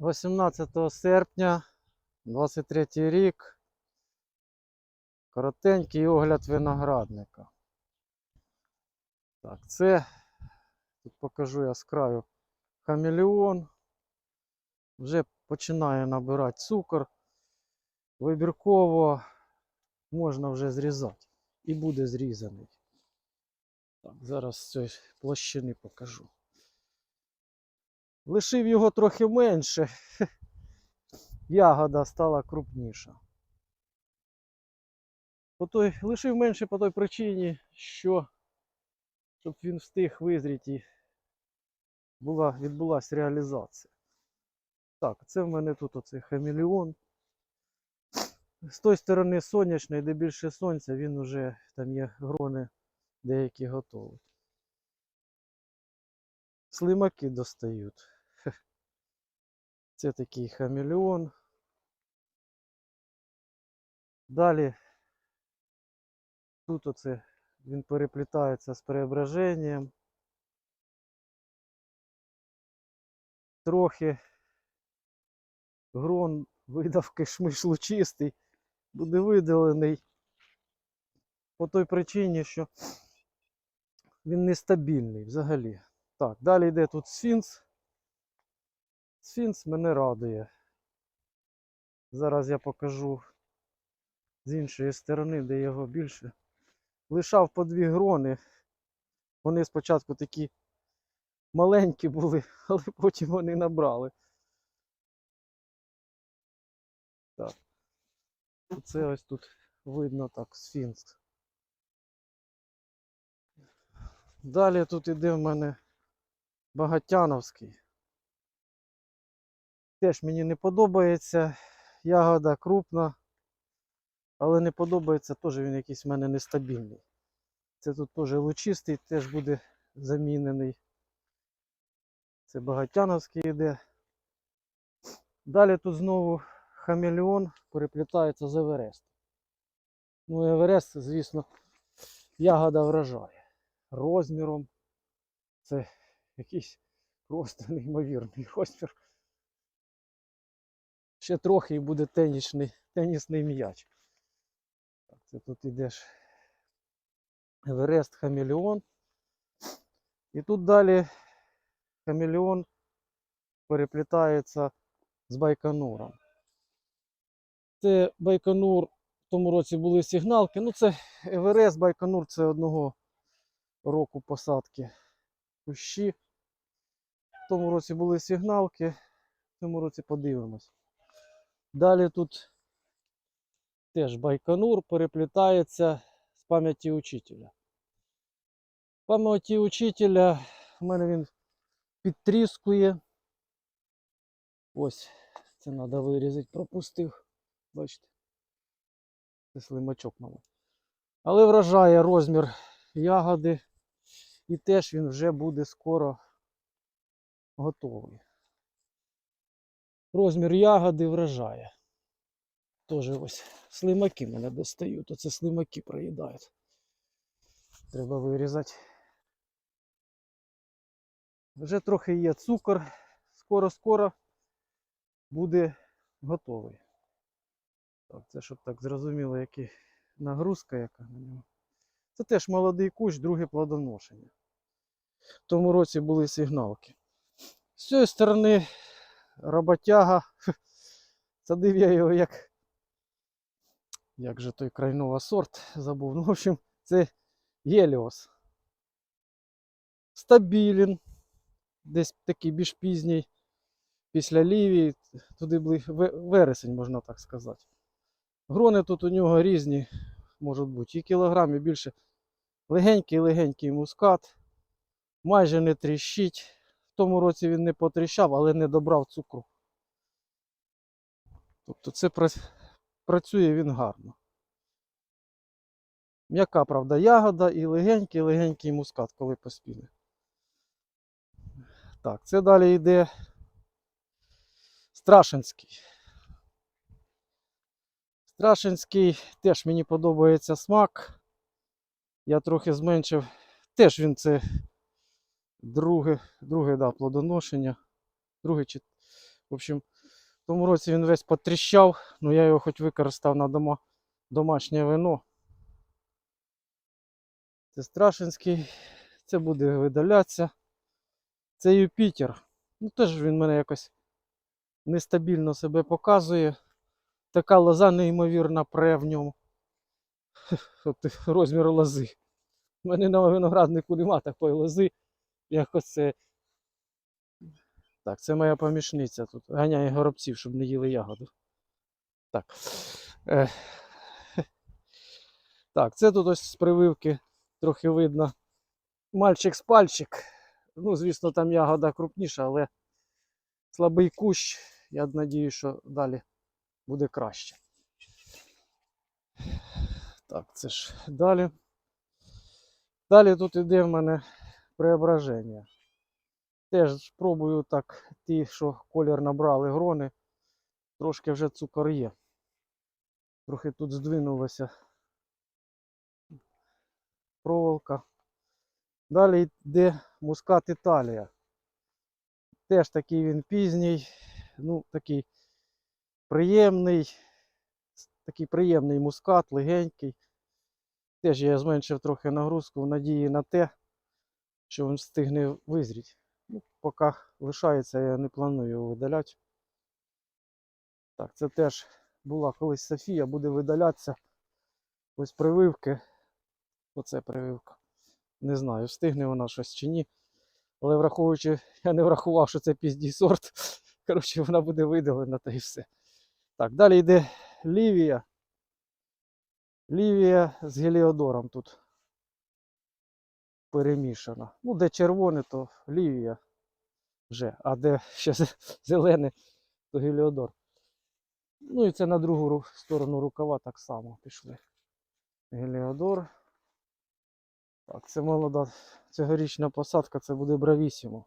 18 серпня 23 рік. Коротенький огляд виноградника. Так, це тут покажу я з краю хамелеон. Вже починає набирати цукор. Вибірково можна вже зрізати. І буде зрізаний. Так, зараз з цієї площини покажу. Лишив його трохи менше. Ягода стала крупніша. По той, лишив менше по той причині, що щоб він встиг визріти була, відбулася реалізація. Так, це в мене тут оцей хамелеон. З тої сторони сонячної, де більше сонця, він уже там є грони деякі готові. Слимаки достають. Це такий хамелеон. Далі тут оце він переплітається з преображенням. Трохи грон видав кишмиш лучистий, буде видалений по той причині, що він нестабільний взагалі. Так, далі йде тут сфінкс. Сфінкс мене радує. Зараз я покажу з іншої сторони, де його більше. Лишав по дві грони. Вони спочатку такі маленькі були, але потім вони набрали. Так. Оце ось тут видно так сфінкс. Далі тут іде в мене Багатяновський. Теж мені не подобається. Ягода крупна, але не подобається теж він якийсь в мене нестабільний. Це тут теж лучистий, теж буде замінений. Це Багатяновський йде. Далі тут знову хамелеон переплітається з Еверест. Ну, Еверест, звісно, ягода вражає. Розміром. Це якийсь просто неймовірний розмір. Ще трохи і буде тенісний, тенісний м'яч. Це тут ідеш Еверест Хамелеон. І тут далі Хамелеон переплітається з Байконуром. Це Байконур в тому році були сигналки. Ну, це Еверест, Байконур це одного року посадки кущі. В тому році були сигналки, в цьому році подивимось. Далі тут теж Байконур переплітається з пам'яті учителя. Пам'яті учителя в мене він підтріскує. Ось, це треба вирізати, пропустив. Бачите? Це слимачок, мабуть. Але вражає розмір ягоди. І теж він вже буде скоро готовий. Розмір ягоди вражає. Теж ось слимаки мене достають, оце слимаки проїдають. Треба вирізати. Вже трохи є цукор. Скоро-скоро буде готовий. Так, це щоб так зрозуміло, яка нагрузка яка на нього. Це теж молодий кущ, друге плодоношення. В тому році були сигналки. З цієї сторони роботяга. Садив я його як. Як же той крайнова сорт забув. Ну, в общем, це Геліос. Стабілін. Десь такий більш пізній. Після лівії, туди були вересень, можна так сказати. Грони тут у нього різні можуть бути. І кілограмів більше. Легенький-легенький мускат. Майже не тріщить. Тому році він не потріщав, але не добрав цукру. Тобто це працює він гарно. М'яка, правда, ягода і легенький-легенький мускат, коли поспіли. Так, це далі йде Страшенський. Страшенський теж мені подобається смак. Я трохи зменшив. Теж він це друге, друге да, плодоношення. Друге чи В общем, в тому році він весь потріщав, ну я його хоч використав на дома, домашнє вино. Це Страшинський, це буде видалятися. Це Юпітер. Ну теж він мене якось нестабільно себе показує. Така лоза неймовірна пре в ньому. От розмір лози. У мене на винограднику нема такої лози, як оце. Так, це моя помічниця тут. Ганяє горобців, щоб не їли ягоду. Так. Так, це тут ось з прививки трохи видно. Мальчик з пальчик. Ну, звісно, там ягода крупніша, але слабий кущ. Я надію, що далі буде краще. Так, це ж далі. Далі тут іде в мене преображення. Теж спробую так, ті, що колір набрали грони, трошки вже цукор є. Трохи тут здвинулася проволока. Далі йде мускат Італія. Теж такий він пізній, ну такий приємний, такий приємний мускат, легенький. Теж я зменшив трохи нагрузку в надії на те, що він встигне визріти. Ну, поки лишається, я не планую його видаляти. Так, це теж була колись Софія, буде видалятися. Ось прививки. Оце прививка. Не знаю, встигне вона щось чи ні. Але враховуючи, я не врахував, що це піздій сорт. Коротше, вона буде видалена та і все. Так, далі йде Лівія. Лівія з геліодором тут перемішана. Ну, де червоне, то Лівія вже, а де ще зелене, то геліодор. Ну і це на другу сторону рукава так само пішли. Геліодор. Так, це молода цьогорічна посадка, це буде бравісімо.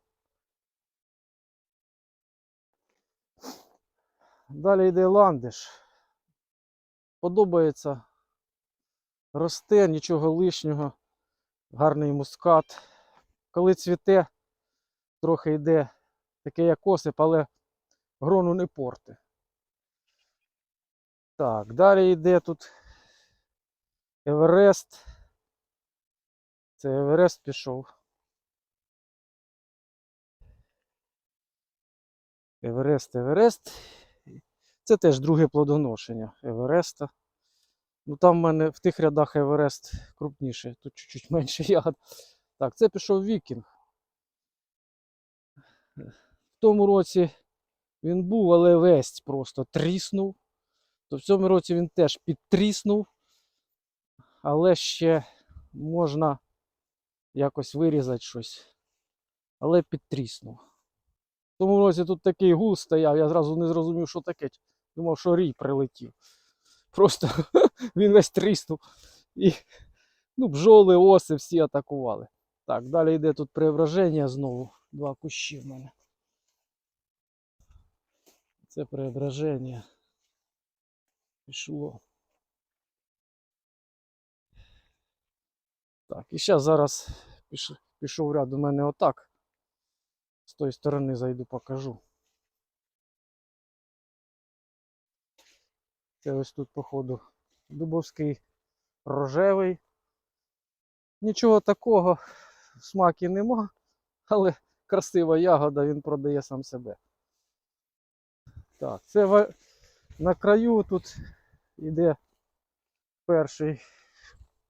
Далі йде ландиш. Подобається. Росте, нічого лишнього. Гарний мускат. Коли цвіте, трохи йде таке як осип, але грону не порти. Так, далі йде тут Еверест. Це Еверест пішов. Еверест, Еверест. Це теж друге плодоношення Евереста. Ну там в мене в тих рядах Еверест крупніше, тут чуть-чуть менше ягод. Так, це пішов Вікінг. В тому році він був, але весь просто тріснув. То в цьому році він теж підтріснув, але ще можна якось вирізати щось. Але підтріснув. В тому році тут такий гул стояв, я зразу не зрозумів, що таке. Думав, що рій прилетів. Просто він весь тріснув. І ну, бджоли, оси всі атакували. Так, далі йде тут преображення знову. Два кущі в мене. Це преображення. Пішло. Так, і зараз піш, пішов ряд у мене отак. З тої сторони зайду покажу. Це ось тут, походу, дубовський рожевий. Нічого такого, смаки нема, але красива ягода, він продає сам себе. Так, це на краю тут іде перший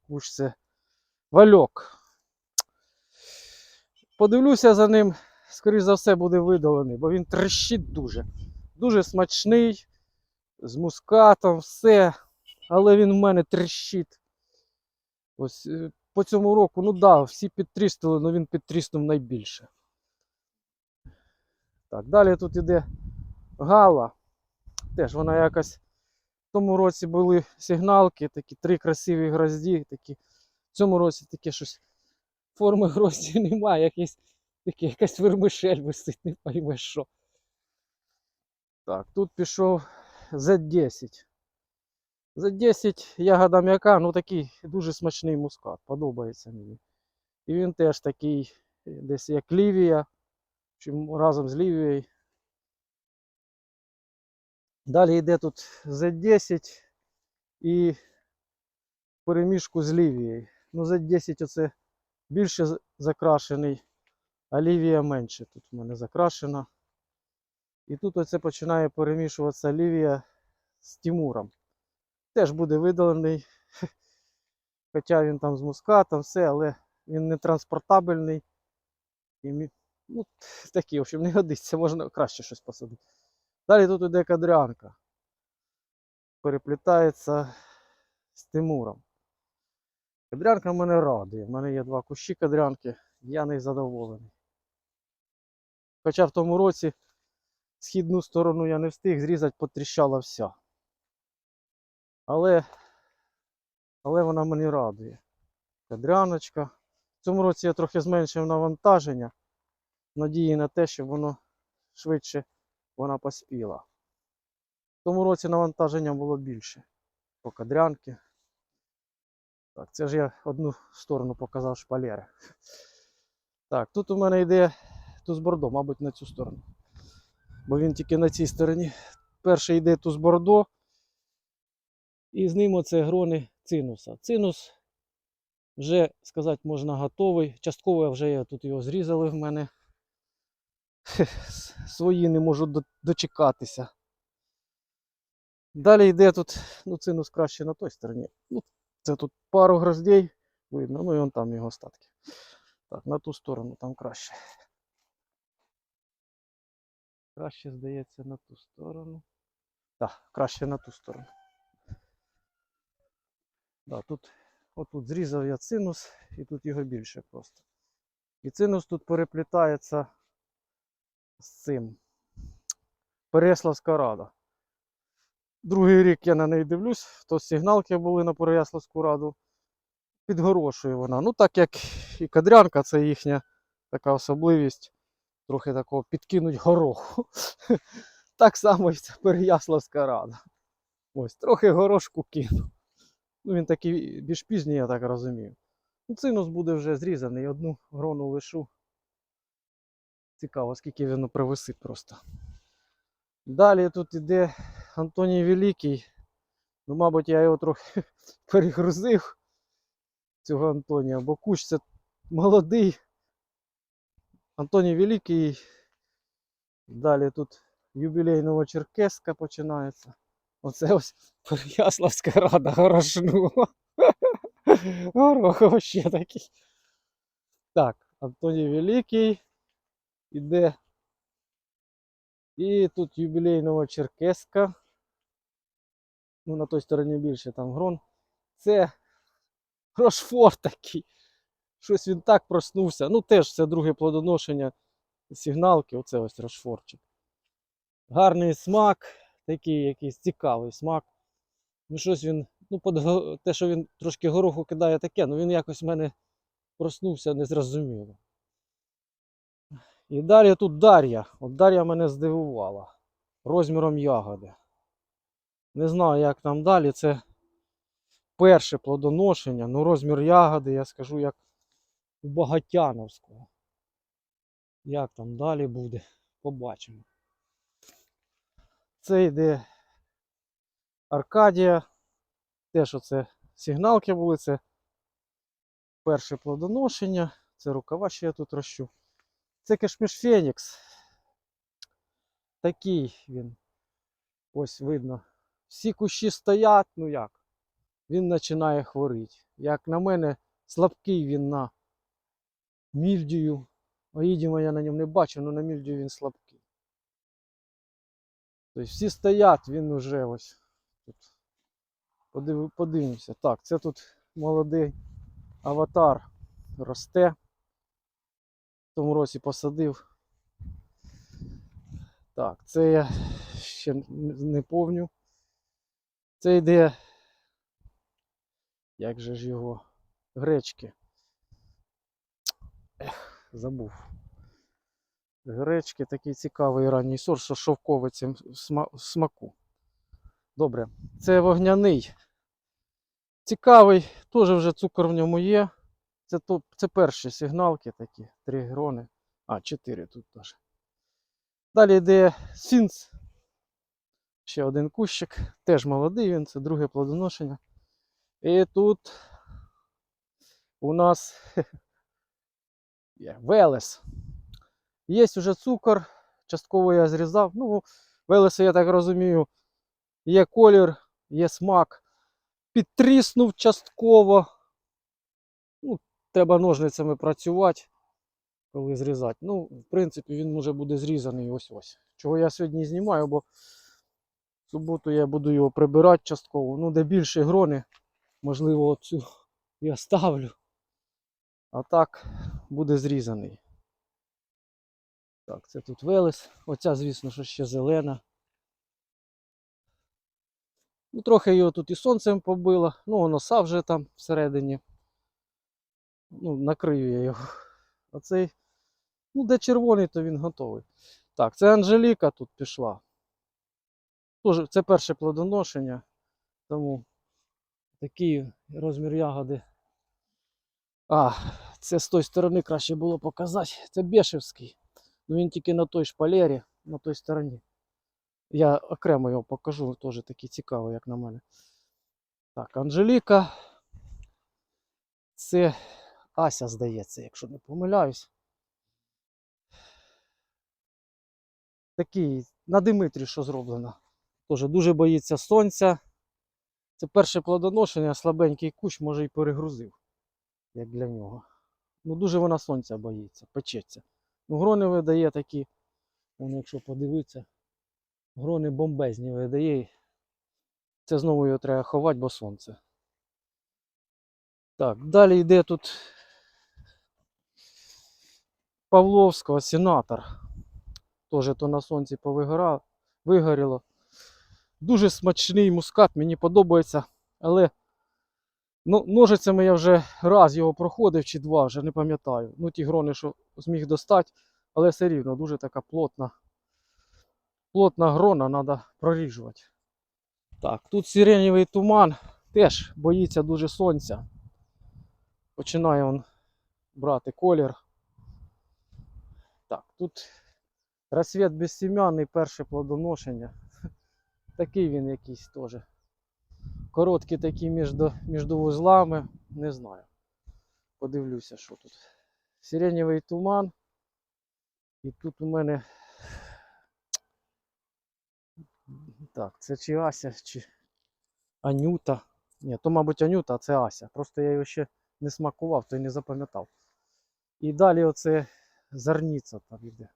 куш, це вальок. Подивлюся за ним, скоріш за все, буде видалений, бо він трещить дуже. Дуже смачний, з мускатом, все. Але він в мене трещить. Ось е, по цьому року, ну да, всі підтріснули, але він підтріснув найбільше. Так, далі тут іде гала. Теж вона якась. В тому році були сигналки, такі три красиві грозді. Такі. В цьому році таке щось форми грозді немає, якесь, таке, якась вермишель висить, не поймеш що. Так, тут пішов Z10. Z10 ягода м'яка, ну такий дуже смачний мускат, подобається мені. І він теж такий, е, десь як лівія, чим разом з лівією. Далі йде тут Z10 і перемішку з Лівією. Ну, Z10 оце більше закрашений, а Лівія менше тут в мене закрашена. І тут оце починає перемішуватися Лівія з Тимуром. Теж буде видалений. Хоча він там з мускатом, все, але він не транспортабельний. І, ну, такий, в общем, не годиться, можна краще щось посадити. Далі тут іде кадрянка. Переплітається з Тимуром. Кадрянка мене радує. У мене є два кущі кадрянки, я не задоволений. Хоча в тому році східну сторону я не встиг зрізати, потріщала вся. Але, але вона мені радує. Кадряночка. В цьому році я трохи зменшив навантаження. Надії на те, щоб воно швидше вона поспіла. В тому році навантаження було більше по кадрянки. Так, це ж я одну сторону показав шпалери. Так, тут у мене йде туз бордо, мабуть, на цю сторону. Бо він тільки на цій стороні. Перший йде туз бордо. І з ним оце грони цинуса. Цинус вже сказати можна готовий. Частково вже я тут його зрізали в мене. Свої не можу дочекатися. Далі йде тут, ну цинус краще на той стороні. Ну, це тут пару гроздей видно, ну і вон там його остатки. Так, на ту сторону там краще. Краще, здається, на ту сторону. Так, краще на ту сторону. Да, тут, отут зрізав я цинус, і тут його більше просто. І цинус тут переплітається з цим. Переяславська рада. Другий рік я на неї дивлюсь, то сигналки були на Переяславську раду. Підгорошує вона. Ну, так як і кадрянка, це їхня така особливість. Трохи такого підкинуть гороху. Так само і ця Переяславська рада. Ось, трохи горошку кину. Ну, він такий більш пізній, я так розумію. Ну, цинус буде вже зрізаний, одну грону лишу. Цікаво, скільки він привисить просто. Далі тут іде Антоній Великий. Ну, мабуть, я його трохи перегрузив, цього Антонія, бо кущ це молодий. Антоній Великий. Далі тут юбілей Новочеркеська починається. Оце ось Переяславська рада горошнула. Горох ще такий. Так, Антоній Великий іде. І тут юбілей Новочеркеська. Ну, на той стороні більше там грон. Це Рошфор такий. Щось він так проснувся. Ну, теж це друге плодоношення сигналки. Оце ось Рошфорчик. Гарний смак, такий якийсь цікавий смак. Ну, щось він, ну, те, що він трошки гороху кидає таке, ну він якось в мене проснувся незрозуміло. І далі тут Дар'я. От Дар'я мене здивувала розміром ягоди. Не знаю, як там далі. Це перше плодоношення. Ну, розмір ягоди, я скажу, як у Багатяновського. Як там далі буде, побачимо. Це йде Аркадія. Теж оце сигналки були, це перше плодоношення. Це рукава ще я тут рощу. Це кешміш Фенікс. Такий він. Ось видно. Всі кущі стоять, ну як? Він починає хворіти. Як на мене, слабкий він на мільдію. Оїдіма я на ньому не бачу, але на мільдію він слабкий. Тобто всі стоять, він уже ось тут. Подив... Подивимося. Так, це тут молодий аватар росте. В тому році посадив. Так, це я ще не повню. Це йде. Як же ж його? Гречки. Ех, забув. Гречки такий цікавий ранній сорт, що шовковий цим смаку. Добре, це вогняний. Цікавий, теж вже цукор в ньому є. Це, то, це перші сигналки такі, три грони. А, чотири тут теж. Далі йде Сінц Ще один кущик, теж молодий він, це друге плодоношення. І тут у нас є велес. Є вже цукор, частково я зрізав. Ну, велеса, я так розумію, є колір, є смак. Підтріснув частково. Ну, треба ножницями працювати, коли зрізати. Ну, в принципі, він може буде зрізаний ось ось. Чого я сьогодні знімаю, бо в суботу я буду його прибирати частково. Ну, де більше грони, можливо, цю я ставлю. А так буде зрізаний. Так, це тут велес. Оця, звісно, що ще зелена. Ну, трохи його тут і сонцем побило. Ну, воно сав вже там всередині. Ну, накрию я його. Оцей. Ну, де червоний, то він готовий. Так, це Анжеліка тут пішла. Тоже, це перше плодоношення. Тому такий розмір ягоди. А, це з тої сторони краще було показати. Це Бешевський. Ну він тільки на той шпалері, на той стороні. Я окремо його покажу, теж такий цікавий, як на мене. Так, Анжеліка. Це Ася, здається, якщо не помиляюсь. Такий на Димитрі, що зроблено. Теж дуже боїться сонця. Це перше плодоношення, слабенький кущ, може і перегрузив, як для нього. Ну, дуже вона сонця боїться, печеться. Ну, грони видає такі, вон, якщо подивитися, грони бомбезні видає. Це знову його треба ховати, бо сонце. Так, далі йде тут Павловського сенатор. Теж то на сонці повигорав, вигоріло. Дуже смачний мускат, мені подобається, але ну, ножицями я вже раз його проходив чи два, вже не пам'ятаю. Ну, ті грони, що зміг достати, але все рівно дуже така плотна. Плотна грона, треба проріжувати. Так, тут сиренєвий туман теж боїться дуже сонця. Починає він брати колір. Так, тут розсвіт безсім'яний, перше плодоношення. Такий він якийсь теж. Короткі такі між, між вузлами. Не знаю. Подивлюся, що тут. Сиренєвий туман. І тут у мене. Так, це чи Ася, чи Анюта. Ні, то, мабуть, Анюта, а це Ася. Просто я його ще не смакував, то й не запам'ятав. І далі оце зарніця там йде.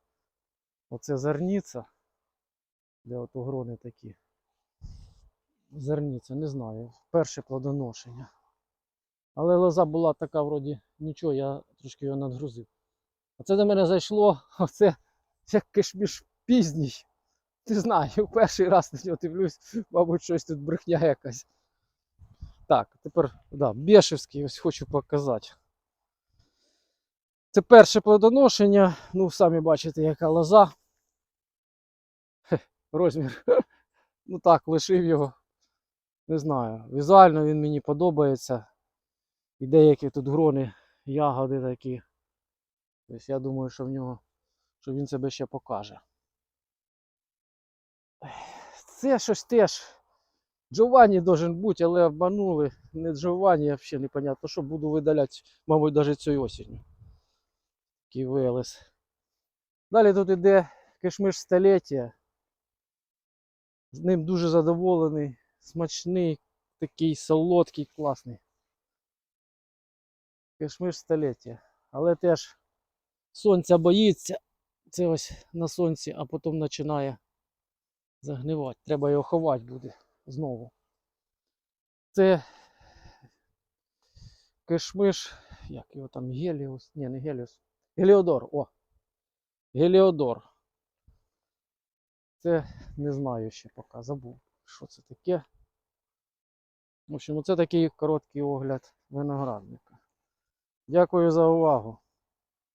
Оце зарніця. Де от грони такі. Зерніця, не знаю. Перше плодоношення. Але лоза була така, вроді, нічого, я трошки його надгрузив. А це до мене зайшло, оце як кишміш пізній. Не знаю, перший раз на нього дивлюсь, мабуть, щось тут брехня якась. Так, тепер, да, Бешевський ось хочу показати. Це перше плодоношення. Ну, самі бачите, яка лоза. Розмір. Ну так, лишив його. Не знаю. Візуально він мені подобається. І деякі тут грони, ягоди такі. Тобто я думаю, що в нього, що він себе ще покаже. Це щось теж. Джованні должен бути, але обманули. Не Джованні, взагалі непонятно, що буду видаляти, мабуть, навіть цією осінню. Такий велес. Далі тут іде кишмиш століття. З ним дуже задоволений, смачний, такий солодкий, класний. Кишмиш століття. Але теж сонця боїться. Це ось на сонці, а потім починає загнивати. Треба його ховати буде знову. Це кишмиш, як його там, Геліус, ні, не Геліус, Геліодор, о! Геліодор. Це не знаю ще поки, забув, що це таке. В общем, оце такий короткий огляд виноградника. Дякую за увагу.